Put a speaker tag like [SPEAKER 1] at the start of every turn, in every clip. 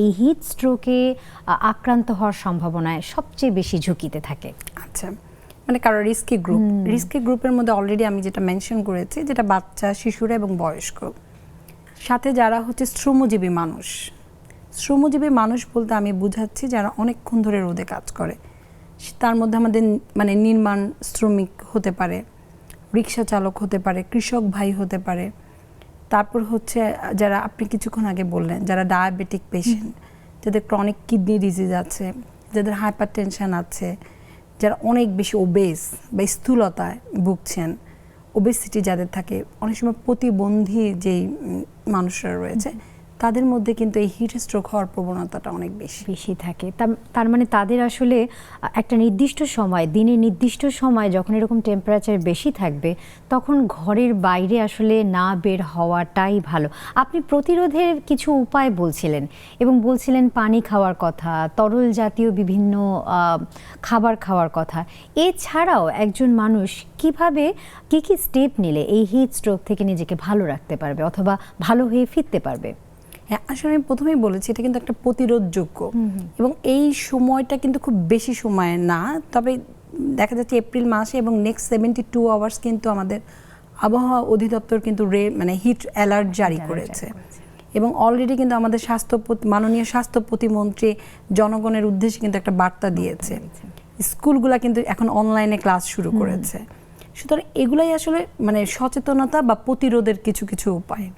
[SPEAKER 1] এই হিট স্ট্রোকে আক্রান্ত হওয়ার সম্ভাবনায় সবচেয়ে বেশি ঝুঁকিতে থাকে।
[SPEAKER 2] আচ্ছা মানে কারও রিস্কি গ্রুপ রিস্কি গ্রুপের মধ্যে অলরেডি আমি যেটা মেনশন করেছি যেটা বাচ্চা শিশুরা এবং বয়স্ক। সাথে যারা হচ্ছে শ্রমজীবী মানুষ। শ্রমজীবী মানুষ বলতে আমি বুঝাচ্ছি যারা অনেকক্ষণ ধরে রোদে কাজ করে। তার মধ্যে আমাদের মানে নির্মাণ শ্রমিক হতে পারে রিক্সা চালক হতে পারে কৃষক ভাই হতে পারে। তারপর হচ্ছে, যারা আপনি কিছুক্ষণ আগে বললেন, যারা ডায়াবেটিক পেশেন্ট যাদের ক্রনিক কিডনি ডিজিজ আছে, যাদের হাইপার টেনশান আছে, যারা অনেক বেশি ওবেস বা স্থূলতায় ভুগছেন ওবেসিটি যাদের থাকে, অনেক সময় প্রতিবন্ধী যেই মানুষরা রয়েছে তাদের মধ্যে কিন্তু এই হিট স্ট্রোক হওয়ার প্রবণতাটা অনেক বেশি।
[SPEAKER 1] বেশি থাকে। তার- মানে তাদের আসলে একটা নির্দিষ্ট সময়, দিনের নির্দিষ্ট সময় যখন এরকম টেম্পারেচার বেশি থাকবে, তখন ঘরের বাইরে আসলে না বের হওয়াটাই ভালো। আপনি প্রতিরোধের কিছু উপায় বলছিলেন এবং বলছিলেন পানি খাওয়ার কথা, তরল জাতীয় বিভিন্ন খাবার খাওয়ার কথা। এছাড়াও একজন মানুষ কীভাবে, কি কি স্টেপ নিলে এই হিট স্ট্রোক থেকে নিজেকে ভালো রাখতে পারবে অথবা ভালো হয়ে ফিরতে পারবে?
[SPEAKER 2] আসলে আমি প্রথমেই বলেছি এটা কিন্তু একটা প্রতিরোধযোগ্য। এবং এই সময়টা কিন্তু খুব বেশি সময় না তবে দেখা যাচ্ছে এপ্রিল মাসে এবং নেক্সট সেভেন্টি টু আওয়ার্স কিন্তু আমাদের আবহাওয়া অধিদপ্তর কিন্তু রে মানে হিট অ্যালার্ট জারি করেছে। এবং অলরেডি কিন্তু আমাদের স্বাস্থ্য মাননীয় স্বাস্থ্য প্রতিমন্ত্রী জনগণের উদ্দেশ্যে কিন্তু একটা বার্তা দিয়েছে। স্কুলগুলা কিন্তু এখন অনলাইনে ক্লাস শুরু করেছে। সুতরাং এগুলাই আসলে মানে সচেতনতা বা প্রতিরোধের কিছু কিছু উপায়।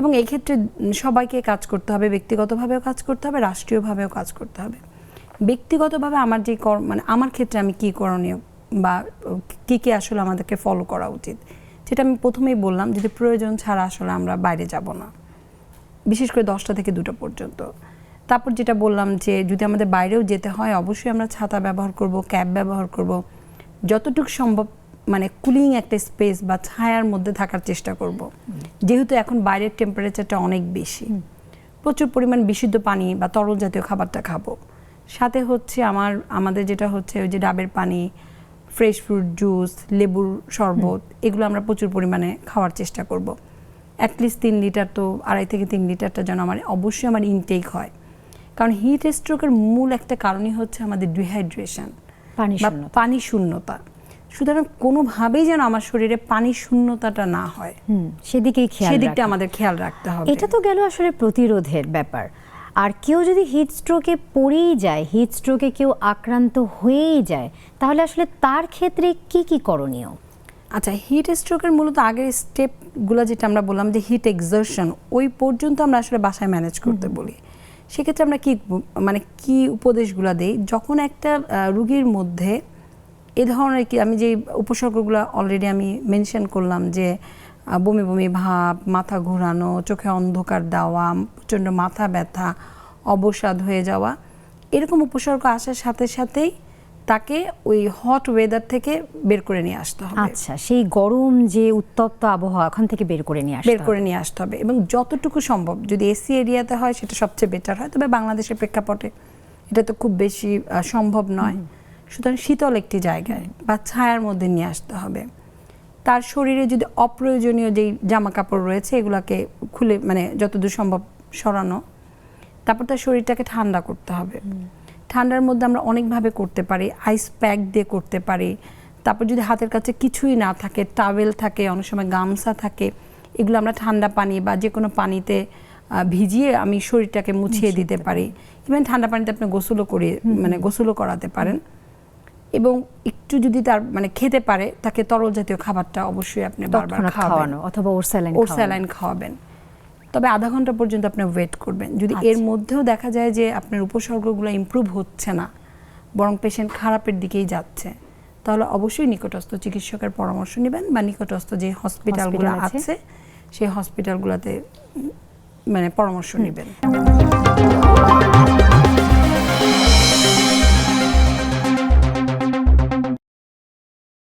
[SPEAKER 2] এবং এক্ষেত্রে সবাইকে কাজ করতে হবে, ব্যক্তিগতভাবেও কাজ করতে হবে, রাষ্ট্রীয়ভাবেও কাজ করতে হবে। ব্যক্তিগতভাবে আমার যে কর- মানে আমার ক্ষেত্রে আমি কি করণীয় বা কি কি আসলে আমাদেরকে ফলো করা উচিত যেটা আমি প্রথমেই বললাম যদি প্রয়োজন ছাড়া আসলে আমরা বাইরে যাব না। বিশেষ করে দশটা থেকে দুটো পর্যন্ত। তারপর যেটা বললাম যে যদি আমাদের বাইরেও যেতে হয়, অবশ্যই আমরা ছাতা ব্যবহার করব, ক্যাব ব্যবহার করব। যতটুকু সম্ভব মানে কুলিং একটা স্পেস বা ছায়ার মধ্যে থাকার চেষ্টা করব। যেহেতু এখন বাইরের টেম্পারেচারটা অনেক বেশি। প্রচুর পরিমাণ বিশুদ্ধ পানি বা তরল জাতীয় খাবারটা খাব। সাথে হচ্ছে আমার আমাদের যেটা হচ্ছে ওই যে ডাবের পানি ফ্রেশ ফ্রুট জুস লেবুর শরবত এগুলো আমরা প্রচুর পরিমাণে খাওয়ার চেষ্টা করব। অ্যাটলিস্ট তিন লিটার তো আড়াই থেকে তিন লিটারটা যেন আমার অবশ্যই আমার ইনটেক হয়। কারণ হিট স্ট্রোকের মূল একটা কারণই হচ্ছে আমাদের ডিহাইড্রেশন
[SPEAKER 1] পানি শূন্যতা।
[SPEAKER 2] সুতরাং কোনোভাবেই যেন আমার শরীরে পানি শূন্যতাটা না হয়।
[SPEAKER 1] হুম সেদিকেই খেয়াল
[SPEAKER 2] সেদিকটা আমাদের খেয়াল রাখতে হবে।
[SPEAKER 1] এটা তো গেল আসলে প্রতিরোধের ব্যাপার। আর কেউ যদি হিট স্ট্রোকে পড়েই যায় হিট স্ট্রোকে কেউ আক্রান্ত হয়েই যায় তাহলে আসলে তার ক্ষেত্রে কি কি করণীয়?
[SPEAKER 2] আচ্ছা হিট স্ট্রোকের মূলত আগের স্টেপগুলো যেটা আমরা বললাম যে হিট এক্সার্শন ওই পর্যন্ত আমরা আসলে বাসায় ম্যানেজ করতে বলি। সেক্ষেত্রে আমরা কি মানে কি উপদেশগুলো দেই? যখন একটা রুগীর মধ্যে এ ধরনের কি আমি যে উপসর্গগুলো অলরেডি আমি মেনশন করলাম যে বমি বমি ভাব মাথা ঘোরানো চোখে অন্ধকার দেওয়া প্রচণ্ড মাথা ব্যথা অবসাদ হয়ে যাওয়া এরকম উপসর্গ আসার সাথে সাথেই তাকে ওই হট ওয়েদার থেকে বের করে নিয়ে আসতে হবে।
[SPEAKER 1] আচ্ছা সেই গরম যে উত্তপ্ত আবহাওয়া ওখান থেকে বের করে নিয়ে
[SPEAKER 2] বের করে নিয়ে আসতে হবে এবং যতটুকু সম্ভব যদি এসি এরিয়াতে হয় সেটা সবচেয়ে বেটার হয়। তবে বাংলাদেশের প্রেক্ষাপটে এটা তো খুব বেশি সম্ভব নয়। সুতরাং শীতল একটি জায়গায় বা ছায়ার মধ্যে নিয়ে আসতে হবে। তার শরীরে যদি অপ্রয়োজনীয় যেই জামা কাপড় রয়েছে এগুলাকে খুলে মানে যতদূর সম্ভব সরানো। তারপর তার শরীরটাকে ঠান্ডা করতে হবে। ঠান্ডার মধ্যে আমরা অনেকভাবে করতে পারি আইস প্যাক দিয়ে করতে পারি। তারপর যদি হাতের কাছে কিছুই না থাকে টাওয়েল থাকে অনেক সময় গামছা থাকে এগুলো আমরা ঠান্ডা পানি বা যে কোনো পানিতে ভিজিয়ে আমি শরীরটাকে মুছিয়ে দিতে পারি। ইভেন ঠান্ডা পানিতে আপনি গোসলও করে মানে গোসলও করাতে পারেন। এবং একটু যদি তার মানে খেতে পারে তাকে তরল জাতীয় খাবারটা অবশ্যই আপনি বারবার
[SPEAKER 1] খাওয়ানো অথবা ওর স্যালাইন
[SPEAKER 2] ওর স্যালাইন খাওয়াবেন। তবে আধা ঘণ্টা পর্যন্ত আপনি ওয়েট করবেন। যদি এর
[SPEAKER 1] আচ্ছা।
[SPEAKER 2] মধ্যেও দেখা যায় যে আপনার উপসর্গগুলো ইমপ্রুভ হচ্ছে না বরং পেশেন্ট খারাপের দিকেই যাচ্ছে তাহলে অবশ্যই নিকটস্থ চিকিৎসকের পরামর্শ নেবেন বা নিকটস্থ যে হসপিটালগুলো
[SPEAKER 1] আছে।
[SPEAKER 2] সেই হসপিটালগুলোতে মানে পরামর্শ নেবেন।